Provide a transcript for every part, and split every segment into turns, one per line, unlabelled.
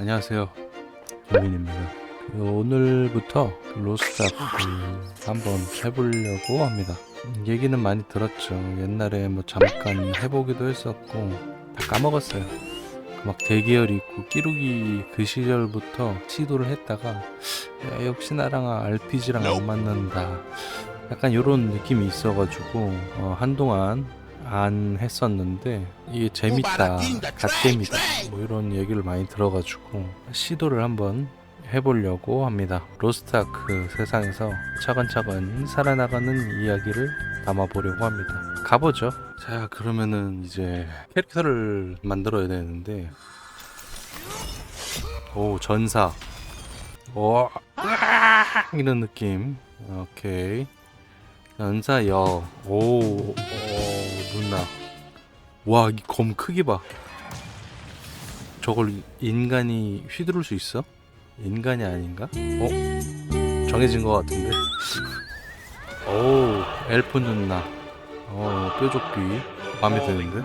안녕하세요. 김민입니다. 그 오늘부터 로스트아크 한번 해보려고 합니다. 음, 얘기는 많이 들었죠. 옛날에 뭐 잠깐 해보기도 했었고 다 까먹었어요. 그막 대기열 있고 끼룩이 그 시절부터 시도를 했다가 야, 역시 나랑 RPG랑 안 맞는다. 약간 이런 느낌이 있어가지고 어, 한동안 안 했었는데 이게 재밌다, 갓겜이다 뭐 이런 얘기를 많이 들어가지고 시도를 한번 해보려고 합니다. 로스트아크 세상에서 차근차근 살아나가는 이야기를 담아보려고 합니다. 가보죠. 자 그러면은 이제 캐릭터를 만들어야 되는데 오 전사 오 으악! 이런 느낌 오케이 전사 여 오 오, 누나. 와 이 검 크기 봐. 저걸 인간이 휘두를 수 있어? 인간이 아닌가? 어? 정해진 것 같은데? 오 엘프 누나. 어 뾰족비. 마음에 드는데?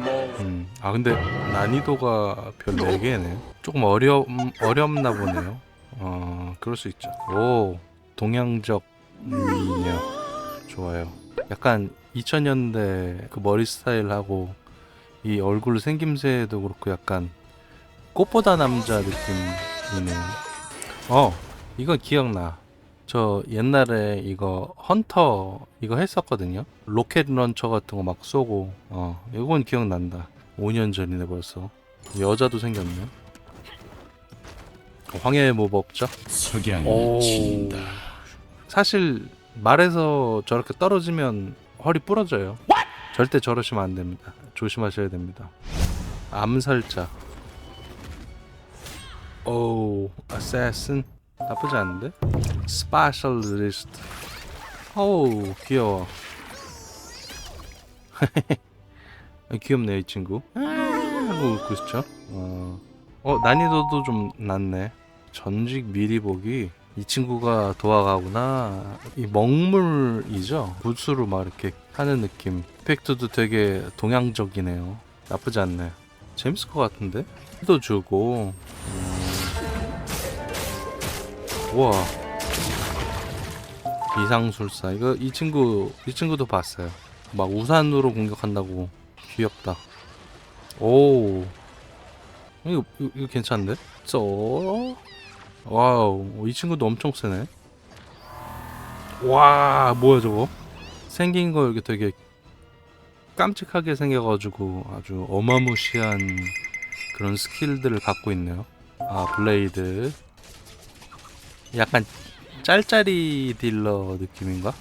음. 아 근데 난이도가 별 4개네. 조금 어려 어렵나 보네요. 어 그럴 수 있죠. 오 동양적 미녀. 좋아요. 약간 2000년대 그 머리 스타일하고 이 얼굴 생김새도 그렇고 약간 꽃보다 남자 느낌이네요 어 이건 기억나 저 옛날에 이거 헌터 이거 했었거든요. 로켓 런처 같은 거 막 쏘고 어 이건 기억난다. 5년 전이네 벌써. 여자도 생겼네. 어, 황해의 모법자.
석양이
오.
진다.
사실 말에서 저렇게 떨어지면 허리 부러져요. 절대 저러시면 안 됩니다. 조심하셔야 됩니다. 암살자. 오, 아세슨 나쁘지 않은데? 스페셜리스트. 어우, 귀여워. 귀엽네요, 이 친구. 아, 하고 웃고 있죠? 어, 어, 난이도도 좀 낮네. 전직 미리 보기. 이 친구가 도와가구나. 이 먹물이죠? 붓으로 막 이렇게 하는 느낌. 이펙트도 되게 동양적이네요. 나쁘지 않네. 재밌을 것 같은데? 도 주고. 음. 우와. 비상술사. 이거 이 친구 이 친구도 봤어요. 막 우산으로 공격한다고 귀엽다. 오. 이거 이거, 이거 괜찮은데? 써. 와우. 이 친구도 엄청 세네. 와, 뭐야 저거? 생긴 거 이렇게 되게 깜찍하게 생겨가지고 아주 어마무시한 그런 스킬들을 갖고 있네요. 아, 블레이드. 약간 짤짤이 딜러 느낌인가?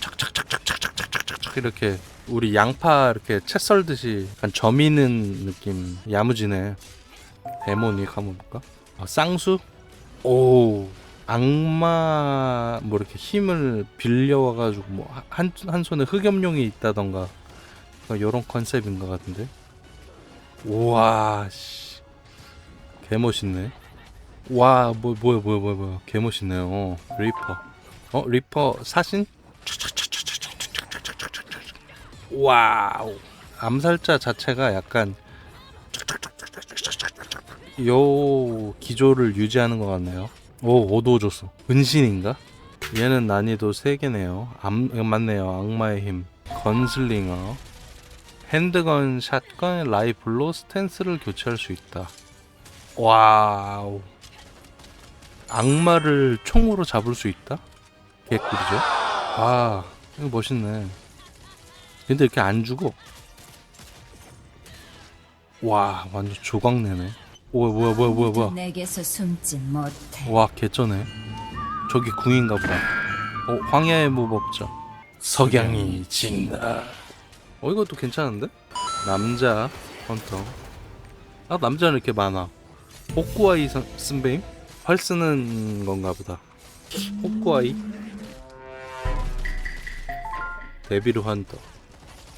착착착착착착착착착 이렇게 우리 양파 이렇게 채 썰듯이 약간 점이는 느낌 야무지네. 데모닉 한번 볼까? 아, 쌍수? 오 악마 뭐 이렇게 힘을 빌려와 가지고 뭐한 한 손에 흑염룡이 있다던가 이런 컨셉인 것 같은데. 우와 씨, 개 멋있네. 와, 뭐, 뭐야, 뭐야, 뭐야, 뭐야. 개 멋있네요. 리퍼. 어, 리퍼 사신? 와우. 암살자 자체가 약간 요 기조를 유지하는 것 같네요. 오, 줬어. 은신인가? 얘는 난이도 3개네요. 암, 맞네요. 악마의 힘. 건슬링어. 핸드건, 샷건, 라이플로 스탠스를 교체할 수 있다. 와우. 악마를 총으로 잡을 수 있다? 개꿀이죠? 아, 이거 멋있네. 근데 이렇게 안 죽어. 와, 완전 조각내네. 뭐야, 뭐야, 뭐야, 뭐야, 뭐야.
내게서 숨지 못해.
와, 개쩌네. 저기 궁인가 보다. 어, 황야의 무법자. 석양이 진다. 어, 이것도 괜찮은데? 남자 헌터. 아, 남자는 이렇게 많아. 복구아이 선- 쓴배임? 활 쓰는 건가 보다. 복구아이? 데비ル 헌터.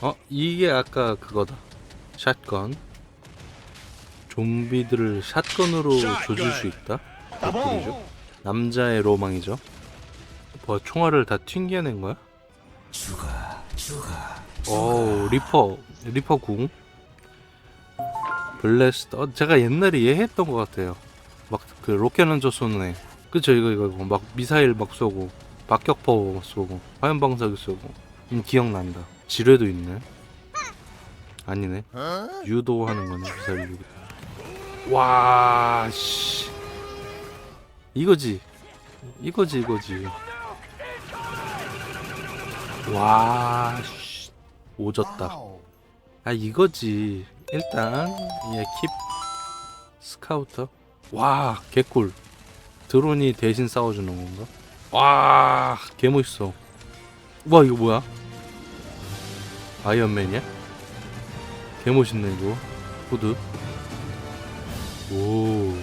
어, 이게 아까 그거다. 샷건. 좀비들을 샷건으로 조질 수 있다? 개꿀이죠? 남자의 로망이죠. 뭐 총알을 다 튕겨낸 거야? 오 리퍼 리퍼 궁. 블레스터. 어, 제가 옛날에 얘 했던 것 같아요. 막 그 로켓 런처 쏘는 애. 그쵸 이거 이거 이거. 막 미사일 막 쏘고 박격포 쏘고 화염 방사기 쏘고. 음, 기억난다. 지뢰도 있네. 아니네. 유도하는 거네 미사일 유도 와 씨. 이거지. 이거지 이거지. 와 씨. 오졌다. 아 이거지. 일단 얘킵. 스카우터. 와 개꿀. 드론이 대신 싸워주는 건가? 와 개멋있어. 와 이거 뭐야? 아이언맨이야? 개멋있네 이거. 후드 오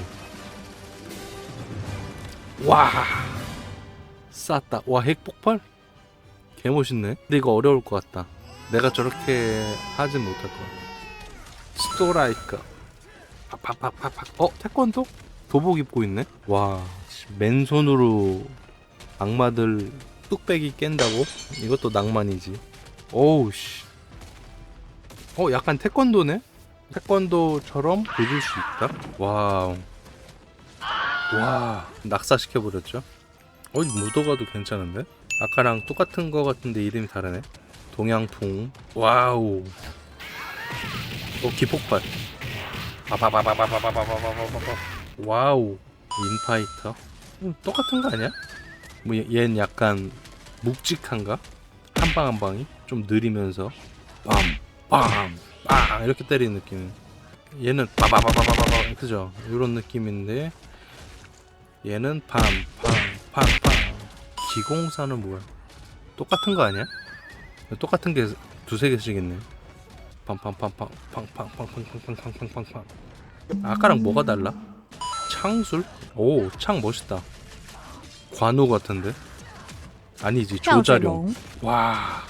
와. 쌌다. 와 핵 폭발? 개 멋있네. 근데 이거 어려울 것 같다. 내가 저렇게 하진 못할 것 같아. 스토라이크. 팍팍팍팍팍. 어 태권도? 도복 입고 있네? 와 씨, 맨손으로 악마들 뚝배기 깬다고? 이것도 낭만이지. 오우 씨. 어 약간 태권도네? 태권도처럼 보여줄 수 있다? 와우. 와 낙사시켜버렸죠? 어이 무도가도 괜찮은데? 아까랑 똑같은 거 같은데 이름이 다르네. 동양풍. 와우. 어 기폭발. 와우. 인파이터? 음, 똑같은 거 아니야? 뭐 얘- 얘는 약간 묵직한가? 한 방 한 방이? 좀 느리면서. 빰빰 빰 이렇게 때리는 느낌 얘는 바바바바바바바 그죠? 이런 느낌인데 얘는 팜팜팜팜 기공사는 뭐야? 똑같은 거 아니야? 똑같은 게 두세 개씩 있네 팡팡팡팡팡팡팡팡팡팡팡팡팡 아까랑 뭐가 달라? 창술? 오, 창 멋있다. 관우 같은데? 아니지, 조자룡. 와.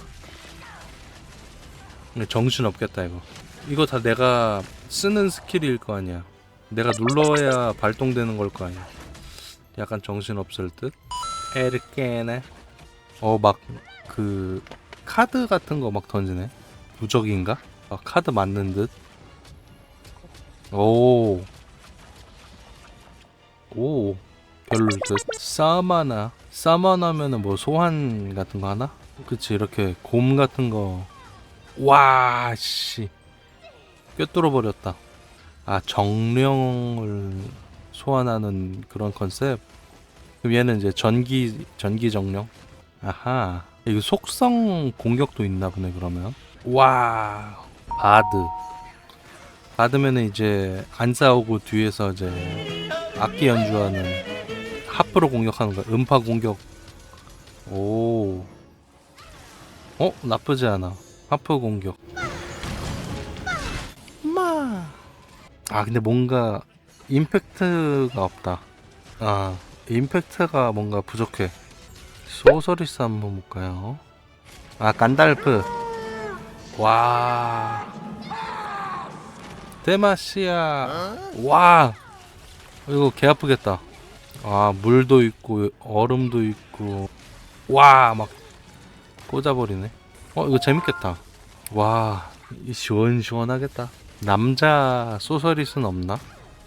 정신 없겠다 이거. 이거 다 내가 쓰는 스킬일 거 아니야. 내가 눌러야 발동되는 걸 거 아니야. 약간 정신 없을 듯. 에르케네. 어, 막 그 카드 같은 거 막 던지네. 무적인가? 아, 카드 맞는 듯. 오. 오. 별로일 듯. 사마나. 사마나면은 뭐 소환 같은 거 하나? 그치, 이렇게 곰 같은 거. 와, 씨. 꿰뚫어 버렸다. 아, 정령을 소환하는 그런 컨셉? 그럼 얘는 이제 전기, 전기 정령? 아하. 이거 속성 공격도 있나 보네, 그러면. 와. 바드. 받으면은 이제 안 싸우고 뒤에서 이제 악기 연주하는 하프로 공격하는 거야. 음파 공격. 오. 어 나쁘지 않아. 하프 공격. 마. 아 근데 뭔가 임팩트가 없다. 아 임팩트가 뭔가 부족해. 소서리스 한번 볼까요? 아 간달프. 와. 데마시아 와 이거 개 아프겠다 아 물도 있고 얼음도 있고 와 막 꽂아버리네 어 이거 재밌겠다 와이 시원시원하겠다 남자 소서리스는 없나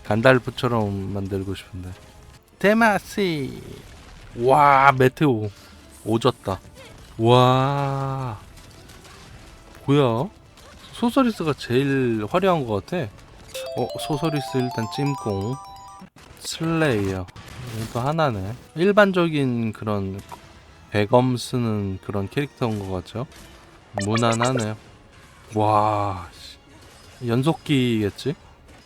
간달프처럼 만들고 싶은데 데마시 와 메테오 오졌다 와 뭐야 소서리스가 제일 화려한 것 같아. 어, 소서리스 일단 찜공. 슬레이어. 이것도 하나네. 일반적인 그런 배검 쓰는 그런 캐릭터인 것 같죠? 무난하네요. 와, 씨. 연속기겠지?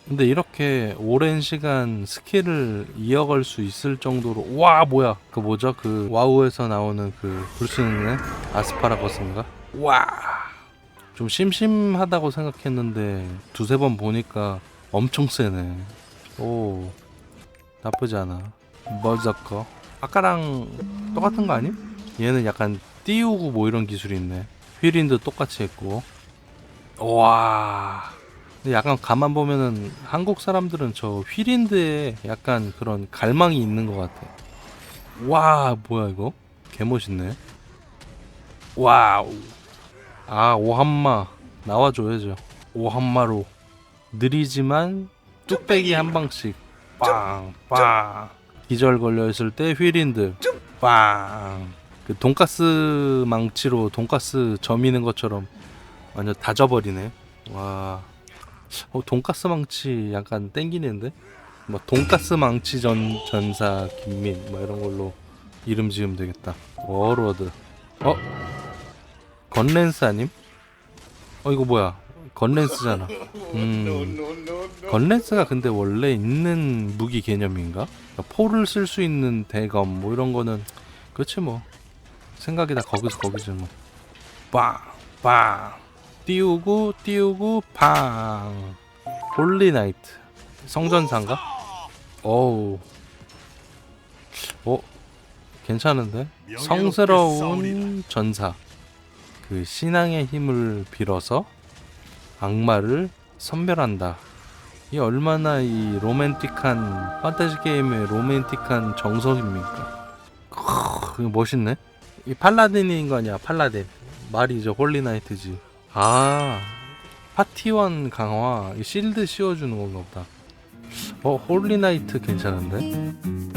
근데 이렇게 오랜 시간 스킬을 이어갈 수 있을 정도로 와 뭐야 그 뭐죠 그 와우에서 나오는 그 불수는 아스파라거스인가 와 좀 심심하다고 생각했는데 두세 번 보니까 엄청 세네. 오, 나쁘지 않아. 멀저커. 아까랑 똑같은 거 아니? 얘는 약간 띄우고 뭐 이런 기술이 있네. 휠인도 똑같이 했고. 와. 근데 약간 가만 보면은 한국 사람들은 저 휠인드에 약간 그런 갈망이 있는 것 같아. 와, 뭐야 이거? 개멋있네. 와우. 아 오한마 나와줘야죠 오한마로 느리지만 뚝배기 한 방씩 빵, 빵. 기절 걸려 있을 때 휠인드, 빵. 그 돈가스 망치로 돈가스 점이는 것처럼 완전 다져버리네. 와, 어 돈가스 망치 약간 땡기는데? 뭐 돈가스 망치 전 전사 김민 뭐 이런 걸로 이름 지으면 되겠다. 워로드. 어? 건랜스 아님? 어 이거 뭐야? 건랜스잖아. 음. 건랜스가 근데 원래 있는 무기 개념인가? 그러니까 포를 쓸 수 있는 대검 뭐 이런 거는 그렇지 뭐 생각이 다 거기서 거기지 뭐. 빵, 빵. 띄우고 띄우고 팡. 홀리나이트. 성전사인가? 어우. 어? 괜찮은데? 성스러운 전사. 그 신앙의 힘을 빌어서 악마를 선멸한다. 이 얼마나 이 로맨틱한 판타지 게임의 로맨틱한 정석입니까? 크, 멋있네. 이 팔라딘인 거 아니야? 팔라딘. 말이 죠 홀리나이트지. 아 파티원 강화 이 실드 씌워주는 건가 보다. 어 홀리나이트 괜찮은데?